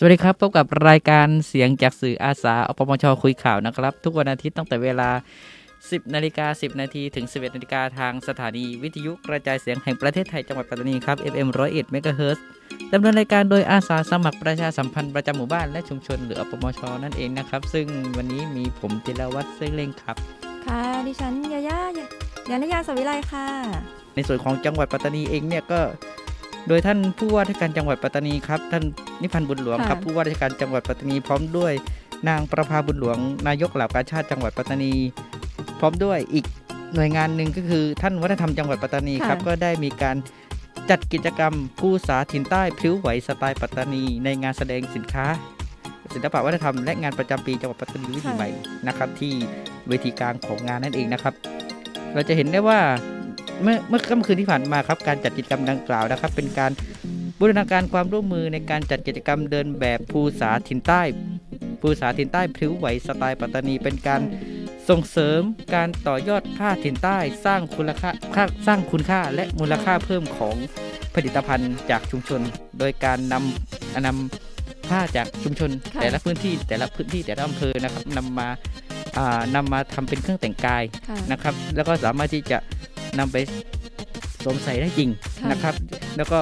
สวัสดีครับ พบกับรายการเสียงจากสื่ออาสาอปมชคุยข่าวนะครับ ทุกวันอาทิตย์ตั้งแต่เวลา 10นาฬิกา10 นาทีถึง 11นาฬิกาทางสถานีวิทยุกระจายเสียงแห่งประเทศไทยจังหวัดปัตตานีครับ FM 101 MHz ดำเนินรายการโดยอาสาสมัครประชาสัมพันธ์ประจำหมู่บ้านและชุมชนหรืออปมชนั่นเองนะครับ ซึ่งวันนี้มีผมจิรวัตรเส้งเล่งครับ ค่ะ ดิฉันยายายานยาสวิไลค่ะ ในส่วนของจังหวัดปัตตานีเองเนี่ยก็โดยท่านผู้ว่าราชการจังหวัดปัตตานีครับท่านนิพันธ์บุญหลวงค่ะครับผู้ว่าราชการจังหวัดปัตตานีพร้อมด้วย นางประภาบุญหลวง นายกเหล่ากาชาติจังหวัดปัตตานี พร้อมด้วยอีกหน่วยงานหนึ่งก็คือ ท่านวัฒนธรรมจังหวัดปัตตานีครับก็ได้มีการจัดกิจกรรมผู้สาถิ่นใต้พลิ้วไหวสไตล์ปัตตานี ในงานแสดงสินค้า ศิลปะวัฒนธรรมและงานประจำปีจังหวัดปัตตานีวิถีใหม่นะครับที่เวทีกลางของงานนั่นเองนะครับ เราจะเห็นได้ว่า เมื่อเมื่อค่ำคืนที่ผ่านมาครับการจัดกิจกรรมดังกล่าวนะครับ เป็นการบูรณาการความร่วมมือในการจัดกิจกรรมเดินแบบภูษาถิ่นใต้ภูษาถิ่นใต้พลิ้วไหวสไตล์ปัตตานี เป็นการส่งเสริมการต่อยอดผ้าถิ่นใต้สร้างคุณค่าค่าสร้างคุณค่าและมูลค่าเพิ่มของผลิตภัณฑ์จากชุมชน โดยการนำนำผ้าจากชุมชนค่ะแต่ละพื้นที่แต่ละพื้นที่แต่ละอำเภอนะครับนำมาอ่านำมาทำเป็นเครื่องแต่งกายค่ะนะครับ แล้วก็สามารถที่จะ นำไปสวมใส่ได้จริงค่ะนะครับ แล้วก็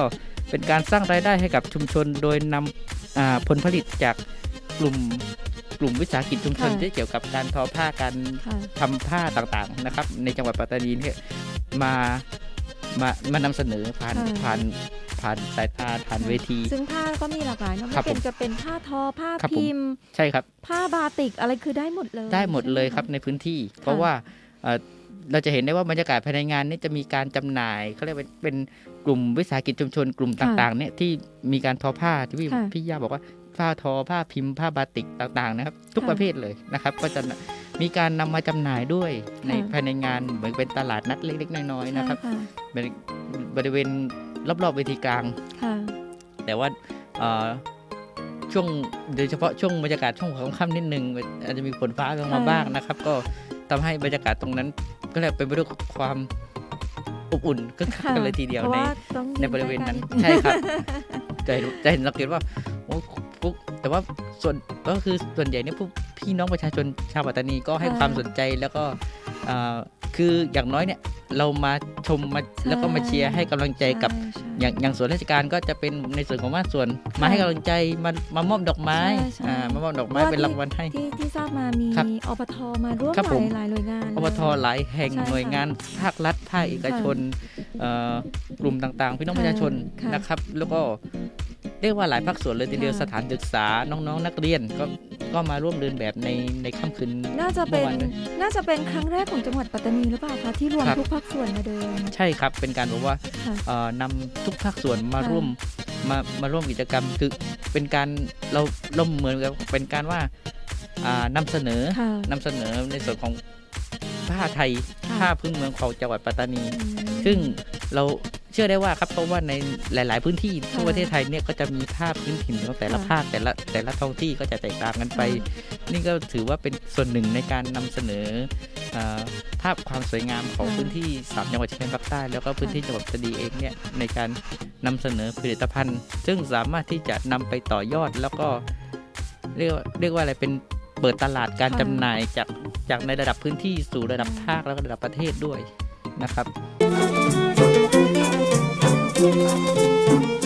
เป็นการสร้างรายได้ให้กับชุมชนโดยนำอ่าผลผลิตจากกลุ่มกลุ่มวิสาหกิจชุมชนค่ะที่เกี่ยวกับการทอผ้าการค่ะทำผ้าต่างๆนะครับ ในจังหวัดปัตตานีเนี่ยมามามานำเสนอผ่านค่ะผ่านผ่านสายตาผ่านเวที ซึ่งผ้าก็มีหลากหลายเนอะครับไม่เป็นผมจะเป็นผ้าทอผ้าครับผมพิมพ์ ใช่ครับ ผ้าบาติกอะไรคือได้หมดเลย ได้หมดเลยครับใช่ไหมในพื้นที่ เพราะว่า เอ่อเราจะเห็นได้ว่าบรรยากาศภายในงานนี้จะมีการจำหน่ายเขาเรียกว่าเป็นกลุ่มวิสาหกิจชุมชนกลุ่มค่ะต่างๆเนี่ยที่มีการทอผ้าที่พี่ค่ะพี่ย่าบอกว่าผ้าทอผ้าพิมพ์ผ้าบาติกต่างๆนะครับ ทุกค่ะประเภทเลยนะครับ ก็จะมีการนำมาจำหน่ายด้วยในค่ะภายในงานเหมือนเป็นตลาดนัดเล็กๆน้อยๆนะครับใช่เป็นบริเวณรอบๆเวทีกลางค่ะแต่ว่าเอ่อช่วงโดยเฉพาะช่วงบรรยากาศช่วงของค่ำนิดนึงอาจจะมีฝนฟ้าลงมาค่ะบ้างนะครับ ก็ ทำให้บรรยากาศตรงนั้น ก็เลยเป็นไปด้วยความอบอุ่นก็คักค่ะกันเลยทีเดียวเพราะในว่าต้องในบริเวณนั้นยืใช่ครับจะเห็นจะเห็นสังเกตว่าโอ้ปุ๊บแต่ว่าส่วนก็คือส่วนใหญ่เนี่ยผู้พี่น้องประชาชนชาวปัตตานีก็ให้ความสนใจแล้วก็อ่า คืออย่างน้อยเนี่ยเรามาชมมาแล้วก็มาเชียร์ให้กำลังใจกับช่ใช่อย่างอย่างส่วนราชการก็จะเป็นในส่วนของบ้านส่วนมาให้กำลังใจมามามอบดอกไม้ใช่ใช่อ่ามามอบดอกไม้ว่าเป็นที่รางวัลให้ที่ที่ทราบมามีครับอปทมาร่วมครับหผลามยหลายหน่วยงานอบทเลยหลายแห่งใช่ค่ะหน่วยงานภาครัฐภาคเอกชนเอ่อกลุ่มต่างๆ พี่น้องประชาชนค่ะนะครับ แล้วก็เรียกว่าหลายภาคส่วนเลยทีเดียวค่ะสถานศึกษาน้องๆนักเรียนก็ ก็มาร่วมเดินแบบในในค่ำคืนน่าจะเป็นเมื่อวานเลยน่าจะเป็นครั้งแรกของจังหวัดปัตตานีหรือเปล่าคะที่รวมครับทุกภาคส่วนมาเดิน ใช่ครับ เป็นการบอกว่าค่ะเอ่อนำทุกภาคส่วนมาค่ะร่วมมามาร่วมกิจกรรมคือเป็นการเราเราเหมือนกับเป็นการว่าอ่านำเสนอค่ะนำเสนอในส่วนของผ้าไทยค่ะผ้าพื้นเมืองของจังหวัดปัตตานีอืมซึ่งเราเชื่อได้ว่าครับเพราะว่าในหลาย ๆ พื้นที่ทั่วค่ะประเทศไทยเนี่ยก็จะมีผ้าพื้นถิ่นของแต่ละค่ะภาคแต่ละแต่ละท้องที่ก็จะแตกต่างกันไป นี่ก็ถือว่าเป็นส่วนหนึ่งในการนำเสนออ่าภาพความสวยงามของค่ะพื้นที่สามจังหวัดชายแดนภาคใต้แล้วก็พื้นที่จังหวัดปัตตานีเองเนี่ยในการนำเสนอผลิตภัณฑ์ ซึ่งสามารถที่จะนำไปต่อยอดแล้วก็เรียกว่าเรียกว่าอะไรเป็นเปิดตลาดการค่ะจำหน่ายจากจากในระดับพื้นที่สู่ระดับภาคแล้วก็ระดับประเทศด้วยนะครับ Thank you.